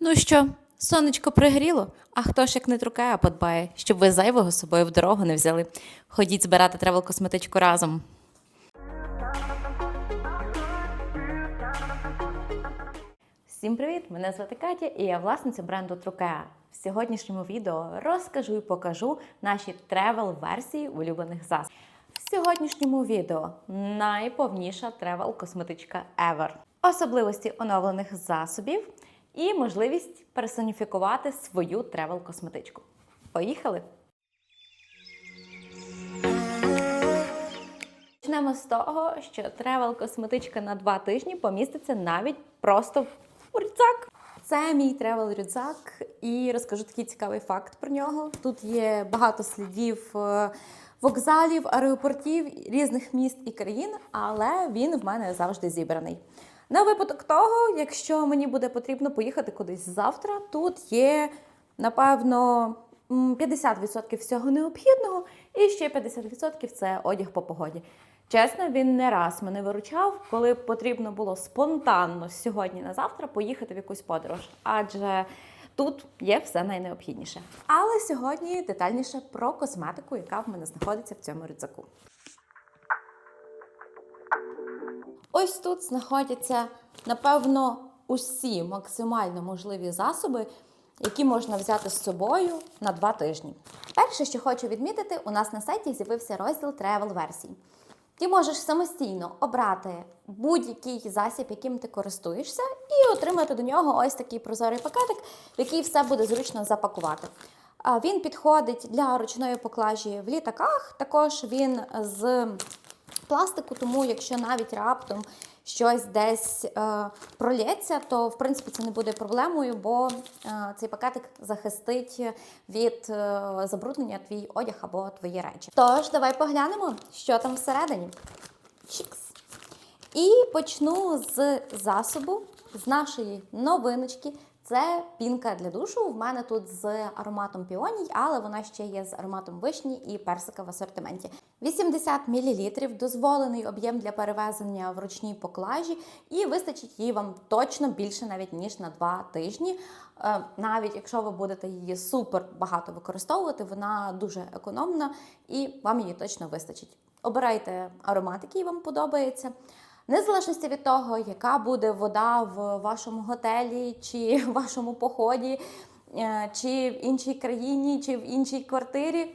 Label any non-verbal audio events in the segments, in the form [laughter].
Ну що, сонечко пригріло? А хто ж як не трукає, подбає, щоб ви зайвого з собою в дорогу не взяли. Ходіть збирати тревел косметичку разом. Всім привіт! Мене звати Катя і я власниця бренду Трукеа. В сьогоднішньому відео розкажу і покажу наші тревел-версії улюблених засобів. В сьогоднішньому відео найповніша тревел косметичка ever. Особливості оновлених засобів і можливість персоніфікувати свою тревел косметичку. Поїхали! Почнемо з того, що тревел косметичка на два тижні поміститься навіть просто в рюкзак. Це мій тревел рюкзак, і розкажу такий цікавий факт про нього. Тут є багато слідів е, вокзалів, аеропортів різних міст і країн, але він в мене завжди зібраний. На випадок того, якщо мені буде потрібно поїхати кудись завтра, тут є напевно 50% всього необхідного, і ще 50% це одяг по погоді. Чесно, він не раз мене виручав, коли потрібно було спонтанно сьогодні на завтра поїхати в якусь подорож, адже тут є все найнеобхідніше. Але сьогодні детальніше про косметику, яка в мене знаходиться в цьому рюкзаку. Ось тут знаходяться, напевно, усі максимально можливі засоби, які можна взяти з собою на два тижні. Перше, що хочу відмітити, у нас на сайті з'явився розділ Travel версій. Ти можеш самостійно обрати будь-який засіб, яким ти користуєшся, і отримати до нього ось такий прозорий пакетик, в який все буде зручно запакувати. Він підходить для ручної поклажі в літаках. Також він з пластику, тому якщо навіть раптом щось десь е, пролється, то в принципі це не буде проблемою, бо е, цей пакетик захистить від е, забруднення твій одяг або твої речі. Тож, давай поглянемо, що там всередині. Чікс. І почну з засобу, з нашої новиночки. Це пінка для душу. В мене тут з ароматом піоній, але вона ще є з ароматом вишні і персика в асортименті. 80 мл дозволений об'єм для перевезення в ручній поклажі, і вистачить її вам точно більше навіть ніж на 2 тижні. Е, Навіть якщо ви будете її супер багато використовувати, вона дуже економна і вам її точно вистачить. Обирайте аромат, який вам подобається. Незалежності від того, яка буде вода в вашому готелі, чи [laughs] в вашому поході, е, чи в іншій країні, чи в іншій квартирі.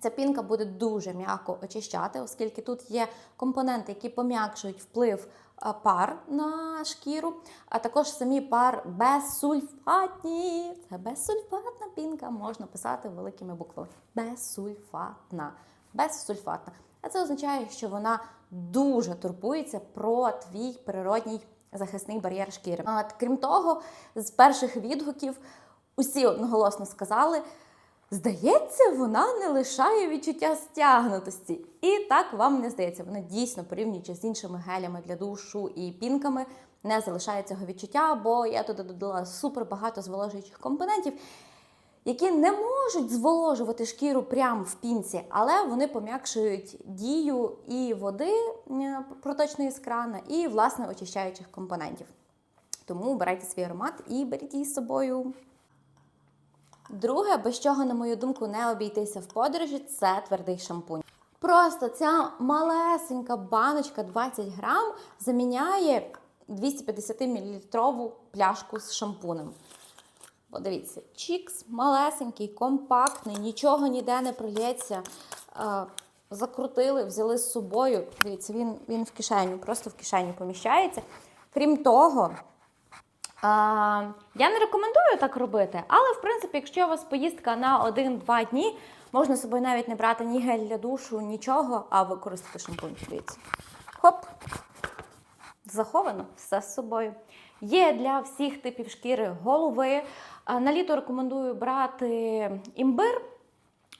Ця пінка буде дуже м'яко очищати, оскільки тут є компоненти, які пом'якшують вплив е, пар на шкіру, а також самі пар безсульфатні. Це безсульфатна пінка, можна писати великими буквами. Безсульфатна. Безсульфатна. А це означає, що вона дуже турбується про твій природній захисний бар'єр шкіри. А, крім того, з перших відгуків усі одноголосно сказали. Здається, вона не лишає відчуття стягнутості. І так вам не здається. Вона дійсно порівнюючи з іншими гелями для душу і пінками, не залишає цього відчуття, бо я туди додала супер багато зволожуючих компонентів, які не можуть зволожувати шкіру прямо в пінці, але вони пом'якшують дію і води проточної з крана, і власне очищаючих компонентів. Тому обирайте свій аромат і беріть її з собою. Друге, без чого, на мою думку, не обійтися в подорожі, це твердий шампунь. Просто ця малесенька баночка 20 грам заміняє 250 мл пляшку з шампунем. Подивіться, чікс малесенький, компактний, нічого ніде не пролється. Е, Закрутили, взяли з собою. Дивіться, він, він в кишеню, просто в кишеню поміщається. Крім того, я не рекомендую так робити, але в принципі, якщо у вас поїздка на 1-2 дні, можна з собою навіть не брати ні гель для душу, нічого, а використати шампунь. Дивіться. Хоп! Заховано все з собою. Є для всіх типів шкіри голови. На літо рекомендую брати імбир.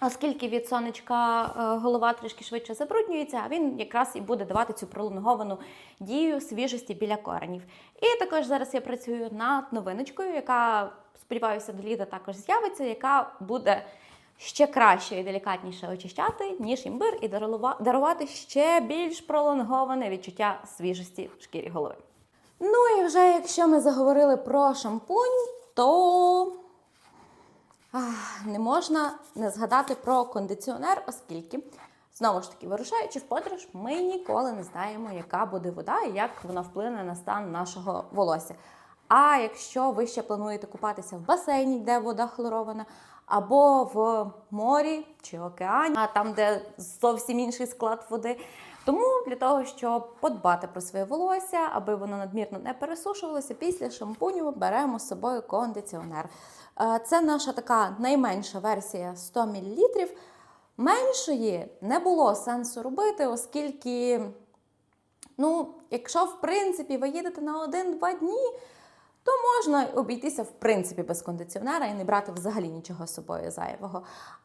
Оскільки від сонечка е, голова трішки швидше забруднюється, а він якраз і буде давати цю пролонговану дію свіжості біля коренів. І також зараз я працюю над новиночкою, яка, сподіваюся, до літа також з'явиться, яка буде ще краще і делікатніше очищати, ніж імбир, і дарува- дарувати ще більш пролонговане відчуття свіжості в шкірі голови. Ну і вже якщо ми заговорили про шампунь, то ах, не можна не згадати про кондиціонер, оскільки, знову ж таки, вирушаючи в подорож, ми ніколи не знаємо, яка буде вода і як вона вплине на стан нашого волосся. А якщо ви ще плануєте купатися в басейні, де вода хлорована, або в морі чи океані, а там, де зовсім інший склад води. Тому для того, щоб подбати про своє волосся, аби воно надмірно не пересушувалося, після шампуню беремо з собою кондиціонер. Е, Це наша така найменша версія 100 мл. Меншої не було сенсу робити, оскільки, ну, якщо в принципі ви їдете на 1-2 дні, то можна обійтися в принципі без кондиціонера і не брати взагалі нічого з собою зайвого.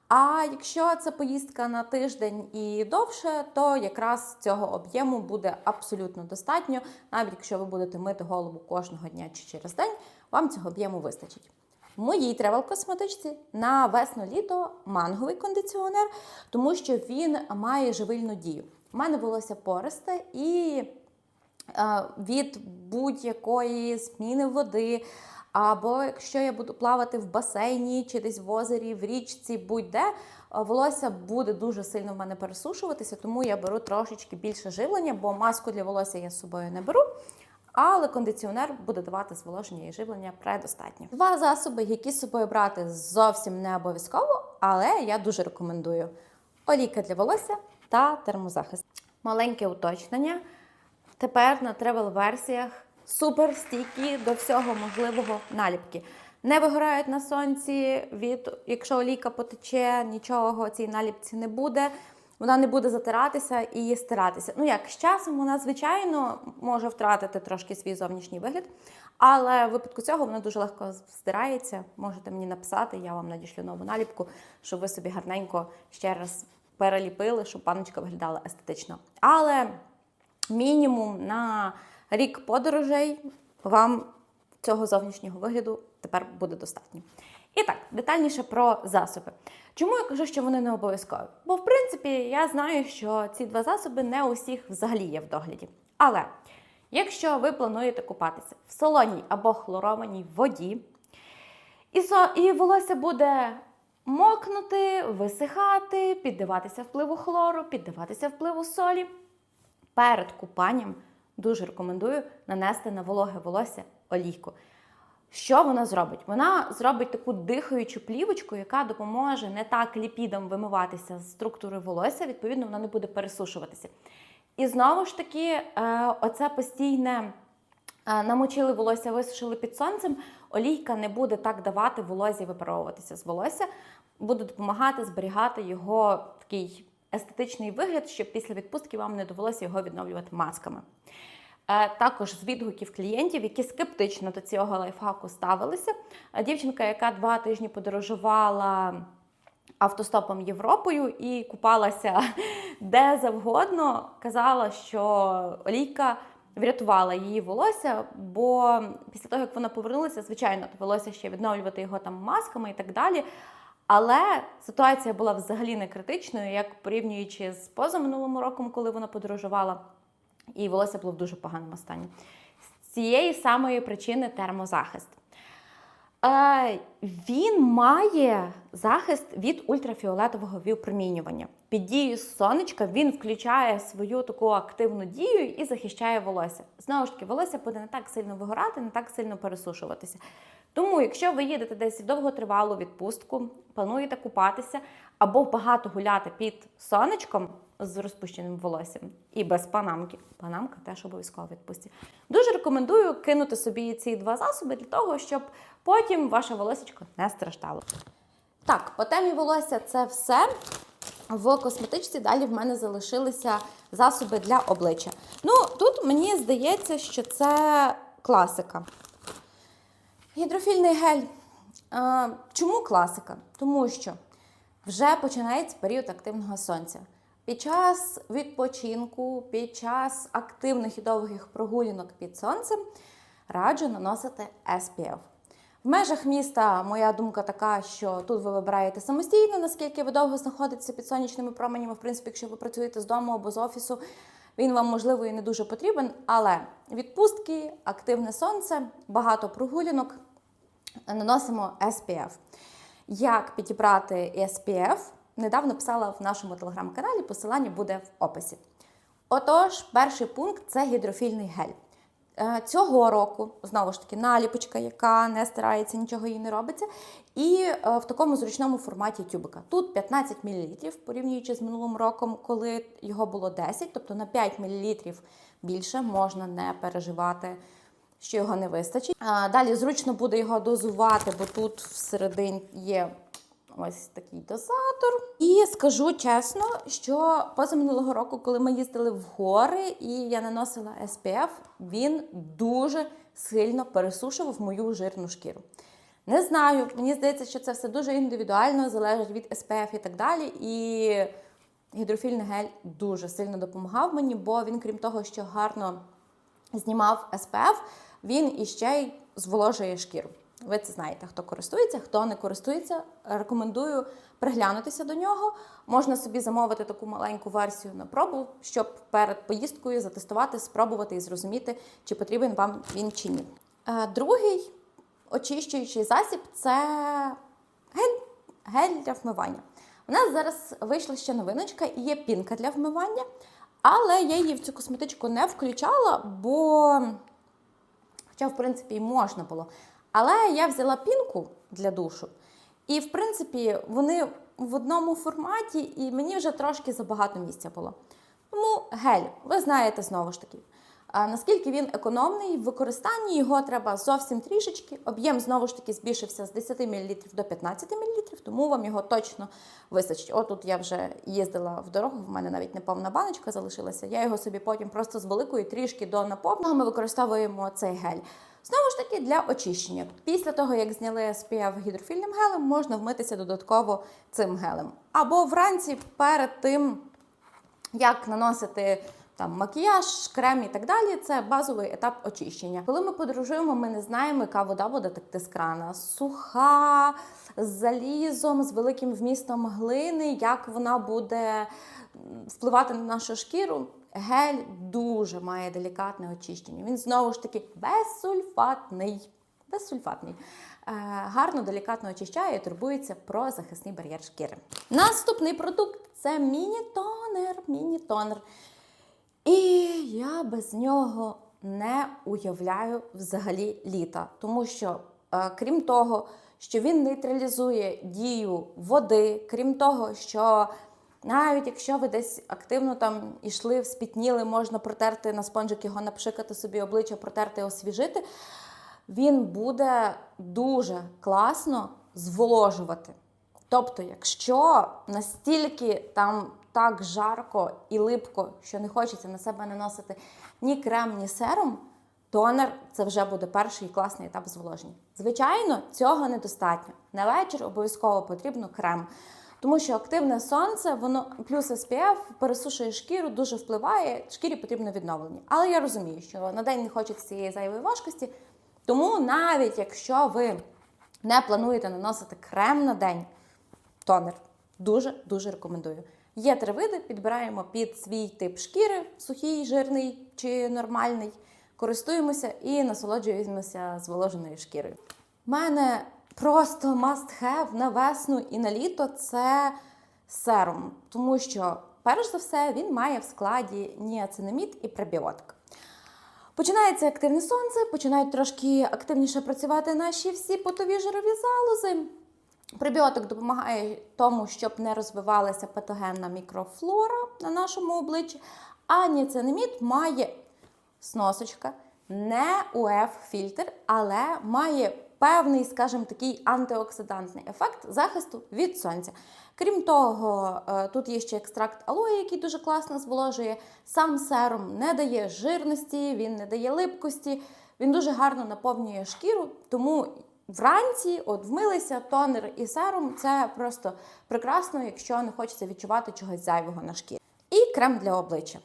А якщо це поїздка на тиждень і довше, то якраз цього об'єму буде абсолютно достатньо, навіть якщо ви будете мити голову кожного дня чи через день, вам цього об'єму вистачить. В моїй тревел косметичці на весну-літо манговий кондиціонер, тому що він має живильну дію. У мене волосся пористе і від будь-якої зміни води, або якщо я буду плавати в басейні чи десь в озері, в річці, будь-де, е, волосся буде дуже сильно в мене пересушуватися, тому я беру трошечки більше живлення, бо маску для волосся я з собою не беру. Але кондиціонер буде давати зволоження і живлення предостатньо. Два засоби, які з собою брати зовсім не обов'язково, але я дуже рекомендую: олійка для волосся та термозахист. Маленьке уточнення. Тепер на тревел-версіях супер стійкі до всього можливого наліпки. Не вигорають на сонці, від якщо олійка потече, нічого цій наліпці не буде. Вона не буде затиратися і стиратися. Ну як з часом вона, звичайно, може втратити трошки свій зовнішній вигляд, але в випадку цього вона дуже легко стирається. Можете мені написати, я вам надішлю нову наліпку, щоб ви собі гарненько ще раз переліпили, щоб паночка виглядала естетично. Але мінімум на рік подорожей вам цього зовнішнього вигляду тепер буде достатньо. І так, детальніше про засоби. Чому я кажу, що вони не обов'язкові? Бо, в принципі, я знаю, що ці два засоби не у всіх взагалі є в догляді. Але якщо ви плануєте купатися в солоній або хлорованій воді, і, со, і волосся буде мокнути, висихати, піддаватися впливу хлору, піддаватися впливу солі, перед купанням дуже рекомендую нанести на вологе волосся олійку. Що вона зробить? Вона зробить таку дихаючу плівочку, яка допоможе не так ліпідам вимиватися з структури волосся, відповідно, вона не буде пересушуватися. І знову ж таки, е, оце постійне е, намочили волосся, висушили під сонцем, олійка не буде так давати волозі випаровуватися з волосся, буде допомагати зберігати його такий естетичний вигляд, щоб після відпустки вам не довелося його відновлювати масками. Е, Також з відгуків клієнтів, які скептично до цього лайфхаку ставилися. Е, Дівчинка, яка два тижні подорожувала автостопом Європою і купалася [laughs] де завгодно, казала, що олійка врятувала її волосся, бо після того, як вона повернулася, звичайно, довелося ще відновлювати його там масками і так далі. Але ситуація була взагалі не критичною, як порівнюючи з позаминулим роком, коли вона подорожувала і волосся було в дуже поганому стані. З цієї самої причини термозахист. Е, він має захист від ультрафіолетового випромінювання. Під дією сонечка він включає свою таку активну дію і захищає волосся. Знову ж таки, волосся буде не так сильно вигорати, не так сильно пересушуватися. Тому, якщо ви їдете десь в довготривалу відпустку, плануєте купатися або багато гуляти під сонечком з розпущеним волоссям і без панамки, панамка теж обов'язково відпустці. Дуже рекомендую кинути собі ці два засоби для того, щоб потім ваше волосечко не страждало. Так, по темі волосся це все. В косметичці далі в мене залишилися засоби для обличчя. Ну, тут мені здається, що це класика. Гідрофільний гель. Чому класика? Тому що вже починається період активного сонця. Під час відпочинку, під час активних і довгих прогулянок під сонцем раджу наносити SPF. В межах міста моя думка така, що тут ви вибираєте самостійно, наскільки ви довго знаходитеся під сонячними променями. В принципі, якщо ви працюєте з дому або з офісу, він вам можливо і не дуже потрібен. Але відпустки, активне сонце, багато прогулянок. наносимо SPF. Як підібрати SPF, недавно писала в нашому телеграм-каналі, посилання буде в описі. Отож, перший пункт це гідрофільний гель. Е, Цього року, знову ж таки, наліпочка, яка не стирається, нічого їй не робиться. І е, в такому зручному форматі тюбика. Тут 15 мл, порівнюючи з минулим роком, коли його було 10, тобто на 5 мл більше можна не переживати, що його не вистачить. А, Далі зручно буде його дозувати, бо тут всередині є ось такий дозатор. І скажу чесно, що позаминулого року, коли ми їздили в гори і я наносила SPF, він дуже сильно пересушував мою жирну шкіру. Не знаю, мені здається, що це все дуже індивідуально, залежить від SPF і так далі. І гідрофільний гель дуже сильно допомагав мені, бо він, крім того, що гарно знімав SPF, він іще й зволожує шкіру. Ви це знаєте, хто користується, хто не користується. Рекомендую приглянутися до нього. Можна собі замовити таку маленьку версію на пробу, щоб перед поїздкою затестувати, спробувати і зрозуміти, чи потрібен вам він чи ні. Е, Другий очищуючий засіб це гель, гель для вмивання. У нас зараз вийшла ще новиночка і є пінка для вмивання, але я її в цю косметичку не включала, бо, хоча, в принципі, і можна було. Але я взяла пінку для душу, і, в принципі, вони в одному форматі, і мені вже трошки забагато місця було. Тому гель, ви знаєте знову ж таки. Наскільки він економний в використанні, його треба зовсім трішечки. Об'єм знову ж таки збільшився з 10 мл до 15 мл, тому вам його точно вистачить. Отут я вже їздила в дорогу, в мене навіть неповна баночка залишилася. Я його собі потім просто з великої трішки до наповного ми використовуємо цей гель. Знову ж таки, для очищення. Після того, як зняли SPF гідрофільним гелем, можна вмитися додатково цим гелем. Або вранці перед тим, як наносити там макіяж, крем і так далі. Це базовий етап очищення. Коли ми подорожуємо, ми не знаємо, яка вода буде текти з крана. Суха, з залізом, з великим вмістом глини, як вона буде впливати на нашу шкіру. Гель дуже має делікатне очищення. Він знову ж таки безсульфатний. Безсульфатний. Е, гарно, делікатно очищає і турбується про захисний бар'єр шкіри. Наступний продукт це міні-тонер. Міні-тонер. І я без нього не уявляю взагалі літа, тому що, е, крім того, що він нейтралізує дію води, крім того, що навіть якщо ви десь активно там ішли, вспітніли, можна протерти на спонжик його, напшикати собі обличчя, протерти, освіжити, він буде дуже класно зволожувати. Тобто, якщо настільки там так жарко і липко, що не хочеться на себе наносити ні крем, ні серум, тонер це вже буде перший класний етап зволоження. Звичайно, цього недостатньо. На вечір обов'язково потрібно крем. Тому що активне сонце, воно плюс SPF пересушує шкіру, дуже впливає, шкірі потрібно відновлення. Але я розумію, що на день не хочеться цієї зайвої важкості. Тому навіть якщо ви не плануєте наносити крем на день, тонер дуже-дуже рекомендую. Є три види, підбираємо під свій тип шкіри, сухий, жирний чи нормальний. Користуємося і насолоджуємося зволоженою шкірою. У мене просто must have на весну і на літо це серум, тому що, перш за все, він має в складі ніацинамід і пребіотик. Починається активне сонце, починають трошки активніше працювати наші всі потові жирові залози. Пребіотик допомагає тому, щоб не розвивалася патогенна мікрофлора на нашому обличчі, а ніацинамід має сносочка, не УФ-фільтр, але має певний, скажімо, такий антиоксидантний ефект захисту від сонця. Крім того, е, тут є ще екстракт алої, який дуже класно зволожує. Сам серум не дає жирності, він не дає липкості, він дуже гарно наповнює шкіру, тому Вранці, от вмилися, тонер і серум це просто прекрасно, якщо не хочеться відчувати чогось зайвого на шкірі. І крем для обличчя.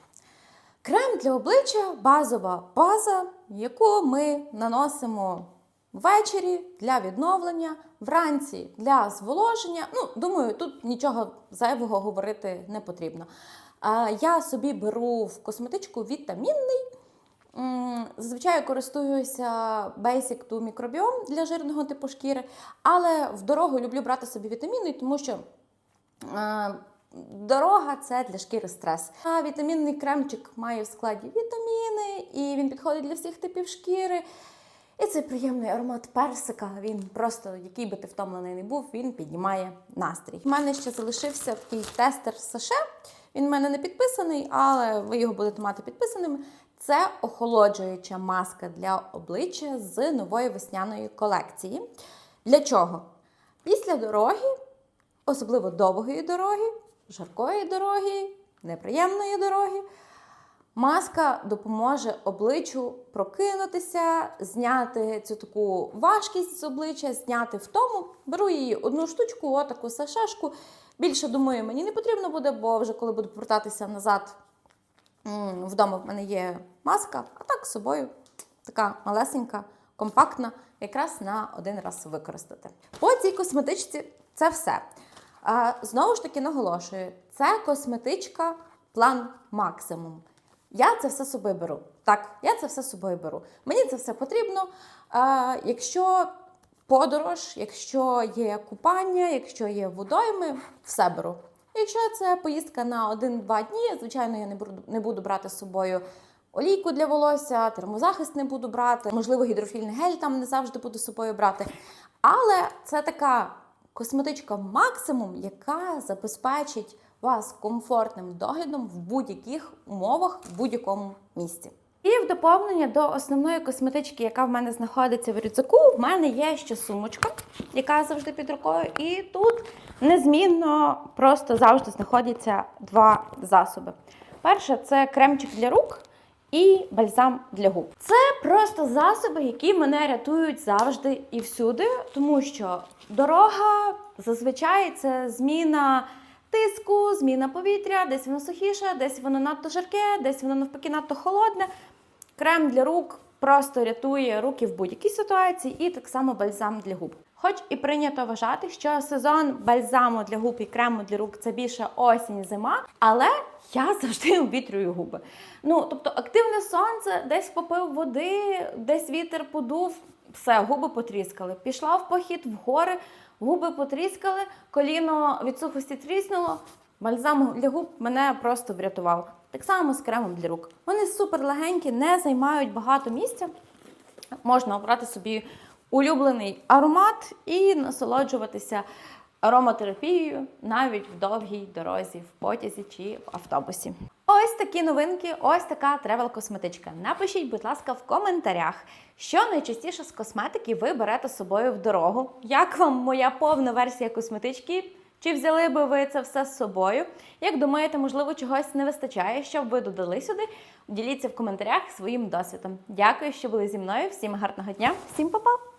Крем для обличчя базова база, яку ми наносимо ввечері для відновлення, вранці для зволоження. Ну, думаю, тут нічого зайвого говорити не потрібно. Я собі беру в косметичку вітамінний. Зазвичай користуюся Basic to Microbiome для жирного типу шкіри, але в дорогу люблю брати собі вітаміни, тому що дорога це для шкіри стрес. А вітамінний кремчик має в складі вітаміни, і він підходить для всіх типів шкіри. І цей приємний аромат персика, він просто, який би ти втомлений не був, він піднімає настрій. У мене ще залишився такий тестер Саше. Він в мене не підписаний, але ви його будете мати підписаним. Це охолоджуюча маска для обличчя з нової весняної колекції. Для чого? Після дороги, особливо довгої дороги, жаркої дороги, неприємної дороги, Маска допоможе обличчю прокинутися, зняти цю таку важкість з обличчя, зняти втому. Беру її одну штучку, отаку сашешку. Більше думаю, мені не потрібно буде, бо вже коли буду повертатися назад вдома в мене є маска, а так з собою така малесенька, компактна, якраз на один раз використати. По цій косметичці це все. Знову ж таки наголошую, це косметичка план максимум. Я це все з собою беру. Так, я це все собою беру. Мені це все потрібно. А, якщо подорож, якщо є купання, якщо є водойми, все беру. Якщо це поїздка на 1-2 дні, звичайно, я не буду, не буду брати з собою олійку для волосся, термозахист не буду брати, можливо, гідрофільний гель там не завжди буду з собою брати. Але це така косметичка максимум, яка забезпечить вас комфортним доглядом в будь-яких умовах, в будь-якому місці. І в доповнення до основної косметички, яка в мене знаходиться в рюкзаку, в мене є ще сумочка, яка завжди під рукою. І тут незмінно просто завжди знаходяться два засоби. Перше це кремчик для рук і бальзам для губ. Це просто засоби, які мене рятують завжди і всюди, тому що дорога зазвичай це зміна тиску, зміна повітря, десь воно сухіше, десь воно надто жарке, десь воно навпаки надто холодне. Крем для рук просто рятує руки в будь-якій ситуації, і так само бальзам для губ. Хоч і прийнято вважати, що сезон бальзаму для губ і крему для рук це більше осінь, зима, але я завжди обітрюю губи. Ну тобто активне сонце, десь попив води, десь вітер подув, все, губи потріскали. Пішла в похід в гори, губи потріскали, коліно від сухості тріснуло. Бальзам для губ мене просто врятував. Так само з кремом для рук. Вони супер легенькі, не займають багато місця. Можна обрати собі улюблений аромат і насолоджуватися ароматерапією навіть в довгій дорозі, в потязі чи в автобусі. Ось такі новинки, ось така тревел-косметичка. Напишіть, будь ласка, в коментарях, що найчастіше з косметики ви берете з собою в дорогу. Як вам моя повна версія косметички? Чи взяли би ви це все з собою? Як думаєте, можливо, чогось не вистачає, щоб ви додали сюди? Діліться в коментарях своїм досвідом. Дякую, що були зі мною. Всім гарного дня, всім па-па!